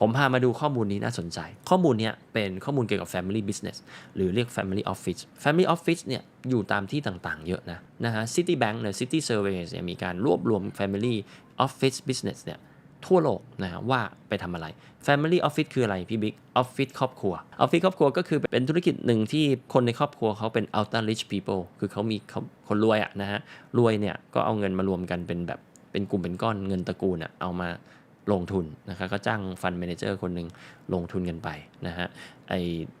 ผมพามาดูข้อมูลนี้น่าสนใจ ข้อมูลเนี้ยเป็นข้อมูลเกี่ยวกับ Family Business หรือเรียก Family Office Family Office เนี่ยอยู่ตามที่ต่างๆ เยอะนะนะฮะ Citibank เนี่ย City Surveys เนี่ยมีการรวบรวม Family Office Business เนี่ยทั่วโลกนะฮะว่าไปทำอะไร Family Office คืออะไรพี่บิ๊ก Office ครอบครัว Office ครอบครัวก็คือเป็นธุรกิจหนึ่งที่คนในครอบครัวเขาเป็น ultra rich people คือเขามีเขาคนรวยอะนะฮะรวยเนี่ยก็เอาเงินมารวมกันเป็นแบบเป็นกลุ่มเป็นก้อนเงินตระกูลอะเอามา ลงทุนนะครับก็จ้างฟัน d มนเจอร์คนหนึ่งลงทุนกันไปนะฮะไอ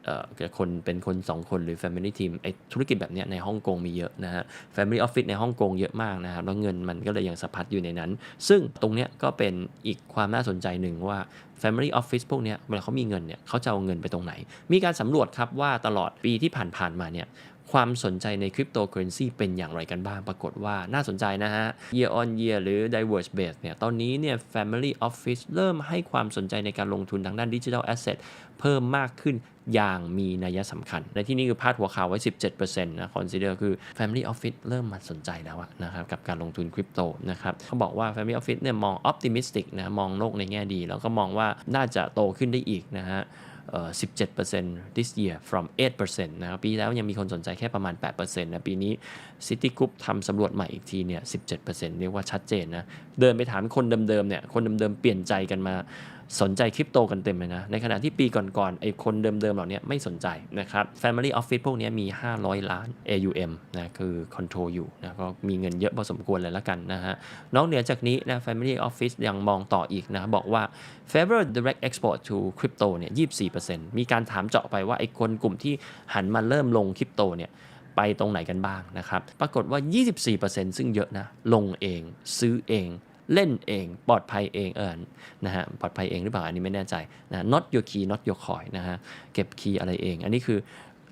เอ่อคนเป็นคน 2 คนหรือ Family Team ไอธุรกิจแบบเนี้ยในฮ่องกงมีเยอะนะฮะ Family Office ในฮ่องกงเยอะมากนะครับแล้วเงินมันก็เลยยังสะพัดอยู่ในนั้น ซึ่งตรงเนี้ยก็เป็นอีกความน่าสนใจหนึ่งว่า Family Office พวกเนี้ยเวลาเขามีเงินเนี่ยเขาจะเอาเงินไปตรงไหน มีการสำรวจครับว่าตลอดปีที่ผ่านๆมาเนี่ย ความสนใจในคริปโตเคอเรนซีเป็นอย่างไรกันบ้าง ปรากฏว่าน่าสนใจนะฮะ year on year หรือ diverge base เนี่ย ตอนนี้เนี่ย Family Office เริ่มให้ความสนใจในการลงทุนทางด้านดิจิทัลแอสเซทเพิ่มมากขึ้นอย่างมีนัยสำคัญ ในที่นี้คือพาดหัวข่าวไว้ 17%นะ consider คือ Family Office เริ่มมาสนใจแล้วนะครับกับการลงทุนคริปโตนะครับเขาบอกว่า Family Office เนี่ยมอง optimistic นะมองโลกในแง่ดี แล้วก็มองว่าน่าจะโตขึ้นได้อีกนะฮะ 17% this year from 8%นะครับปีแล้วยังมีคนสนใจแค่ประมาณ 8%นะปีนี้ City Group ทำสำรวจใหม่อีกทีเนี่ย 17%เรียกว่าชัดเจนนะ เดินไปถามคนเดิมๆเนี่ย คนเดิมๆเปลี่ยนใจกันมา สนใจคริปโตกันเต็มเลยนะ ในขณะที่ปีก่อนๆไอ้คนเดิมๆเหล่านี้ไม่สนใจนะครับ Family Office พวกนี้มี 500 ล้าน AUM นะคือ control อยู่นะก็มีเงินเยอะพอสมควรเลยละกันนะฮะนอกเหนือจากนี้นะ Family Office ยังมองต่ออีกนะบอกว่า favor direct export to crypto เนี่ย24%มีการถามเจาะไปว่าไอ้คนกลุ่มที่หันมาเริ่มลงคริปโตเนี่ยไปตรงไหนกันบ้างนะครับ ปรากฏว่า 24%ซึ่งเยอะนะ ลงเอง ซื้อเอง เล่นเองปลอดภัยเองเออนะฮะปลอดภัยเองหรือเปล่าอันนี้ไม่แน่ใจนะ not your key not your coin นะฮะเก็บคีย์อะไรเอง อันนี้คือ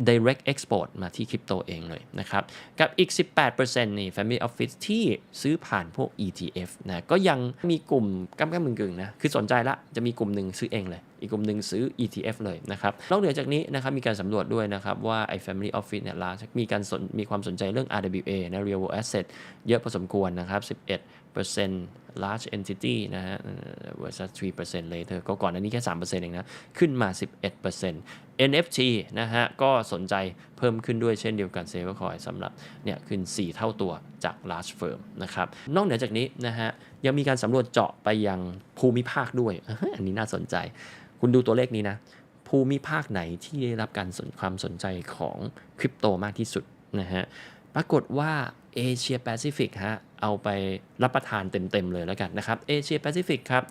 direct export มาที่คริปโตเองเลยนะครับ กับอีก 18%นี่ Family Office ที่ซื้อผ่านพวก ETF นะ ก็ยังมีกลุ่มก้มก้ำกึ่งๆนะ คือสนใจละ จะมีกลุ่มหนึ่งซื้อเองเลยอีกกลุ่มหนึ่งซื้อ ETF เลยนะครับนอกเหนือจากนี้นะครับมีการสำรวจด้วยนะครับว่าไอ้ Family Office เนี่ยลามีการสนมีความสนใจเรื่อง RWA นะ Real World Asset เยอะพอสมควรนะครับ 11% large entity นะฮะ versus 3% later ก็ก่อนอันนี้แค่ 3%เองนะ ขึ้นมา 11% NFT นะฮะ ก็สนใจเพิ่มขึ้นด้วยเช่นเดียวกัน s a v e r Coin สำหรับเนี่ยขึ้น 4 เท่าตัวจาก large firm นะครับ นอกเหนือจากนี้นะฮะ ยังมีการสำรวจเจาะไปยังภูมิภาคด้วย อันนี้น่าสนใจ คุณดูตัวเลขนี้นะ ภูมิภาคไหนที่ได้รับการสนความสนใจของคริปโตมากที่สุดนะฮะ ปรากฏว่าเอเชียแปซิฟิกฮะ เอาไปรับประทานเต็มๆเลยแล้วกันนะครับ เอเชียแปซิฟิกครับ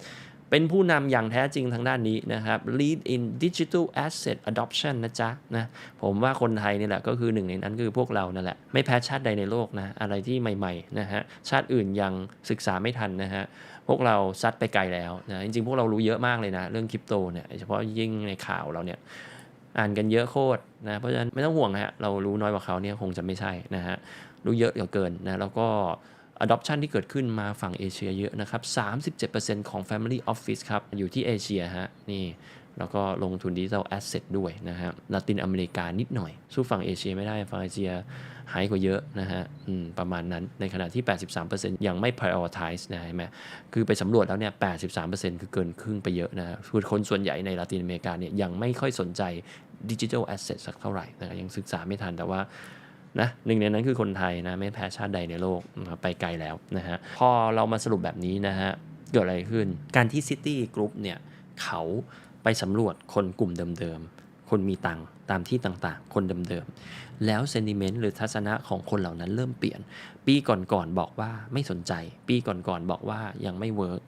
เป็นผู้นำอย่างแท้จริงทางด้านนี้นะครับ lead in digital asset adoption นะจ๊ะนะผมว่าคนไทยนี่แหละก็คือหนึ่งในนั้นคือพวกเรานั่นแหละ ไม่แพ้ชาติใดในโลกนะ อะไรที่ใหม่ๆนะฮะชาติอื่นยังศึกษาไม่ทันนะฮะพวกเราซัดไปไกลแล้วนะจริงๆ พวกเรารู้เยอะมากเลยนะ เรื่องคริปโตเนี่ยเฉพาะยิ่งในข่าวเราเนี่ยอ่านกันเยอะโคตรนะเพราะฉะนั้นไม่ต้องห่วงฮะเรารู้น้อยกว่าเขาเนี่ยคงจะไม่ใช่นะฮะรู้เยอะเหลือเกินนะแล้วก็ adoption ที่เกิดขึ้นมาฝั่งเอเชียเยอะนะครับ 37%ของ Family Office ครับ อยู่ที่เอเชียฮะ นี่ แล้วก็ลงทุนดิจิทัลแอสเซทด้วยนะฮะลาตินอเมริกานิดหน่อย สู้ฝั่งเอเชียไม่ได้ ฝั่งเอเชียหายกว่าเยอะนะฮะประมาณนั้น ในขณะที่ 83%ยังไม่ prioritize นะเห็นไหมคือไปสำรวจแล้วเนี่ย 83%คือเกินครึ่งไปเยอะนะคือคนส่วนใหญ่ในลาตินอเมริกาเนี่ยยังไม่ค่อยสนใจดิจิทัลแอสเซทสักเท่าไหร่นะยังศึกษาไม่ทันแต่ว่า นะหนึ่งในนั้นคือคนไทยนะไม่แพ้ชาติใดในโลกนะครับไปไกลแล้วนะฮะพอเรามาสรุปแบบนี้นะฮะเกิดอะไรขึ้น การที่ City Group เนี่ยเขาไปสำรวจคนกลุ่มเดิมๆ คนมีตังค์ตามที่ต่างๆ คนเดิมๆ แล้วเซนิเมนต์หรือทัศนะของคนเหล่านั้นเริ่มเปลี่ยน ปีก่อนๆ บอกว่าไม่สนใจ ปีก่อนๆ บอกว่ายังไม่เวิร์ก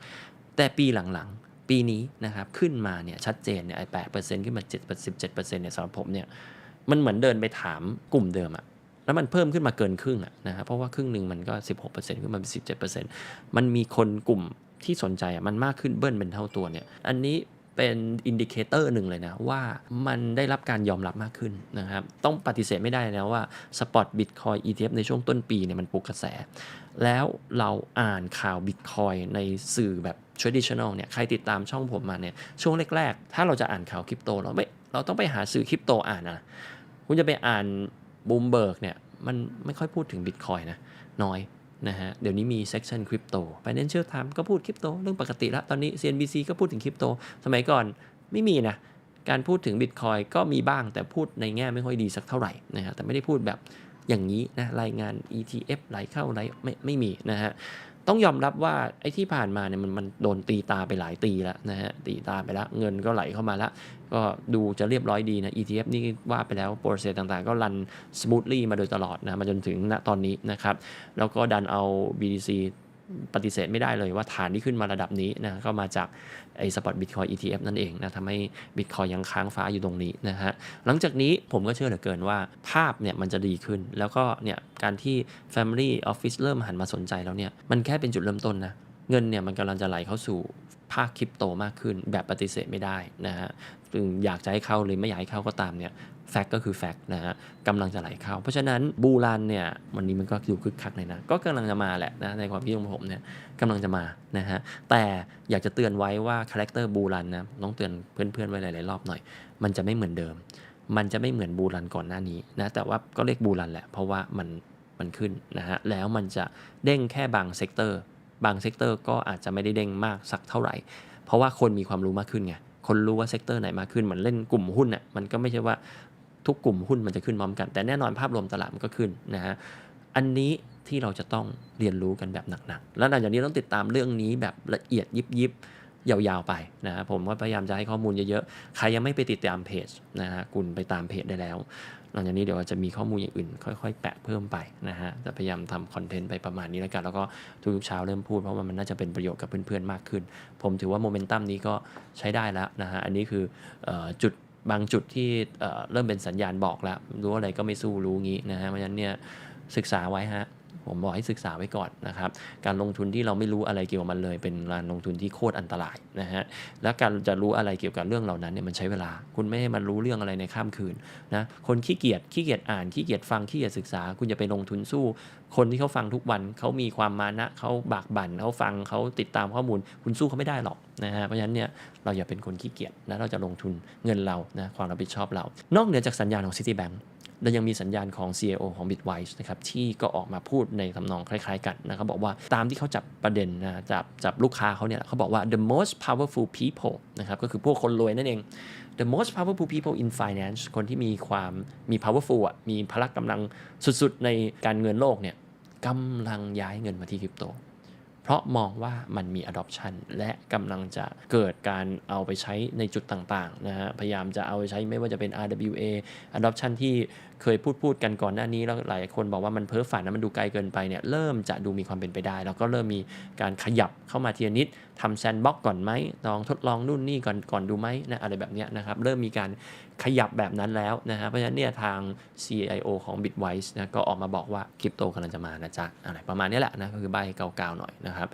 แต่ปีหลังๆ ปีนี้นะครับขึ้นมาเนี่ยชัดเจนเนี่ยไอ้แปดเปอร์เซ็นต์ขึ้นมาเจ็ดสิบเจ็ดเปอร์เซ็นต์เนี่ยสำหรับผมเนี่ยมันเหมือนเดินไปถามกลุ่มเดิมอะ แล้วมันเพิ่มขึ้นมาเกินครึ่งอะนะฮะเพราะว่าครึ่งหนึ่งมันก็ 16%ขึ้นมาเป็น17%มันมีคนกลุ่มที่สนใจอะมันมากขึ้นเบิ้ลเป็นเท่าตัวเนี่ยอันนี้เป็นอินดิเคเตอร์หนึ่งเลยนะ ว่ามันได้รับการยอมรับมากขึ้นนะครับ ต้องปฏิเสธไม่ได้นะว่าสปอตบิตคอย ETF ในช่วงต้นปีเนี่ยมันปลุกกระแส แล้วเราอ่านข่าวบิตคอยในสื่อแบบ traditional เนี่ยใครติดตามช่องผมมาเนี่ยช่วงแรก ๆ ถ้าเราจะอ่านข่าวคริปโตเราไม่เราต้องไปหาสื่อคริปโตอ่านนะคุณจะไปอ่าน บูมเบิร์กเนี่ยมันไม่ค่อยพูดถึงบิตคอยนะน้อยนะฮะเดี๋ยวนี้มีเซ็กชันคริปโต Financial Times ก็พูดคริปโตเรื่องปกติแล้วตอนนี้ CNBC ก็พูดถึงคริปโต สมัยก่อนไม่มีนะการพูดถึงบิตคอยก็มีบ้างแต่พูดในแง่ไม่ค่อยดีสักเท่าไหร่นะฮะแต่ไม่ได้พูดแบบอย่างนี้นะรายงาน ETF ไหลเข้าไหลไม่ไม่มีนะฮะ ต้องยอมรับว่าไอ้ที่ผ่านมาเนี่ยมันมันโดนตีตาไปหลายตีแล้วนะฮะตีตาไปแล้ว เงินก็ไหลเข้ามาแล้วก็ดูจะเรียบร้อยดีนะ ETF นี่ว่าไปแล้วโปรเซสต่างๆ ก็รันสมูทลี่มาโดยตลอดนะมาจนถึงณตอนนี้นะครับ แล้วก็ดันเอา BDC ปฏิเสธไม่ได้เลยว่าฐานที่ขึ้นมาระดับนี้นะก็มาจากไอ้สปอตบิตคอย ETF นั่นเองนะทำให้บิตคอยยังค้างฟ้าอยู่ตรงนี้นะฮะหลังจากนี้ผมก็เชื่อเหลือเกินว่าภาพเนี่ยมันจะดีขึ้น แล้วก็เนี่ยการที่ Family Office เริ่มหันมาสนใจแล้วเนี่ยมันแค่เป็นจุดเริ่มต้นนะ เงินเนี่ยมันกำลังจะไหลเข้าสู่ภาคคริปโตมากขึ้น แบบปฏิเสธไม่ได้นะฮะซึ่งอยากจะให้เข้าหรือไม่อยากให้เข้าก็ตามเนี่ยแฟกก็คือแฟกนะฮะกำลังจะไหลเข้า เพราะฉะนั้นบูรันเนี่ยวันนี้มันก็ดูคึกคักเลยนะ ก็กำลังจะมาแหละนะในความคิดของผมเนี่ยกำลังจะมานะฮะแต่อยากจะเตือนไว้ว่าคาแรคเตอร์บูรันนะต้องเตือนเพื่อนๆไว้หลายๆรอบหน่อย มันจะไม่เหมือนเดิม มันจะไม่เหมือนบูรันก่อนหน้านี้นะแต่ว่าก็เรียกบูรันแหละเพราะว่ามันมันขึ้นนะฮะแล้วมันจะเด้งแค่บางเซกเตอร์ บางเซกเตอร์ก็อาจจะไม่ได้เด้งมากสักเท่าไหร่ เพราะว่าคนมีความรู้มากขึ้นไงคนรู้ว่าเซกเตอร์ไหนมากขึ้นเหมือนเล่นกลุ่มหุ้นน่ะมันก็ไม่ใช่ว่าทุกกลุ่มหุ้นมันจะขึ้นพร้อมกัน แต่แน่นอนภาพรวมตลาดมันก็ขึ้นนะฮะอันนี้ที่เราจะต้องเรียนรู้กันแบบหนักๆ แล้วหลังจากนี้ต้องติดตามเรื่องนี้แบบละเอียดยิบยิบๆ ยาวๆไปนะฮะผมก็พยายามจะให้ข้อมูลเยอะๆ ใครยังไม่ไปติดตามเพจนะฮะคุณไปตามเพจได้แล้ว หลังจากนี้เดี๋ยวจะมีข้อมูลอย่างอื่น ค่อยๆ แปะเพิ่มไปนะฮะ จะพยายามทำคอนเทนต์ไปประมาณนี้แล้วกัน แล้วก็ทุกๆเช้าเริ่มพูดเพราะว่ามันน่าจะเป็นประโยชน์กับเพื่อนๆ มากขึ้น ผมถือว่าโมเมนตัมนี้ก็ใช้ได้แล้วนะฮะ อันนี้คือออจุดบางจุดที่เเริ่มเป็นสัญญาณบอกแล้ว รู้อะไรก็ไม่สู้รู้งี้นะฮะ เพราะฉะนั้นเนี่ยศึกษาไว้ฮะ ผมบอกให้ศึกษาไว้ก่อนนะครับ การลงทุนที่เราไม่รู้อะไรเกี่ยวกับมันเลย เป็นการลงทุนที่โคตรอันตรายนะฮะ และการจะรู้อะไรเกี่ยวกับเรื่องเหล่านั้นเนี่ยมันใช้เวลา คุณไม่ให้มันรู้เรื่องอะไรในข้ามคืนนะ คนขี้เกียจ ขี้เกียจอ่าน ขี้เกียจฟัง ขี้เกียจศึกษา คุณจะไปลงทุนสู้ คนที่เขาฟังทุกวัน เขามีความมานะ เขาบากบั่น เขาฟัง เขาติดตามข้อมูล คุณสู้เขาไม่ได้หรอกนะฮะ เพราะฉะนั้นเนี่ยเราอย่าเป็นคนขี้เกียจนะ เราจะลงทุนเงินเรานะความรับผิดชอบเรา นอกเหนือจากสัญญาณของ Citibank เรายังมีสัญญาณของ CEO ของ Bitwise นะครับที่ก็ออกมาพูดในทำนองคล้าย ๆ กันนะครับบอกว่าตามที่เขาจับประเด็นนะจับจับลูกค้าเขาเนี่ยเขาบอกว่า the most powerful people นะครับก็คือพวกคนรวยนั่นเอง the most powerful people in finance คนที่มีความมี powerful อะมีพละกำลังสุดๆ ในการเงินโลกเนี่ยกำลังย้ายเงินมาที่คริปโต เพราะมองว่ามันมี adoption และกำลังจะเกิดการเอาไปใช้ในจุดต่างๆนะฮะพยายามจะเอาไปใช้ไม่ว่าจะเป็น RWA adoption ที่ เคยพูดพูดกันก่อนหน้านี้แล้วหลายคนบอกว่ามันเพ้อฝันนะมันดูไกลเกินไปเนี่ยเริ่มจะดูมีความเป็นไปได้ แล้วก็เริ่มมีการขยับเข้ามาทีนิดทำแซนด์บ็อกก่อนไหมลองทดลองนู่นนี่ก่อนก่อนดูไหมนะอะไรแบบนี้นะครับเริ่มมีการขยับแบบนั้นแล้วนะฮะเพราะฉะนั้นเนี่ยทาง CIO ของ Bitwise นะก็ออกมาบอกว่าคริปโตกำลังจะมานะจ๊ะอะไรประมาณนี้แหละนะก็คือใบเก่าๆหน่อยนะครับ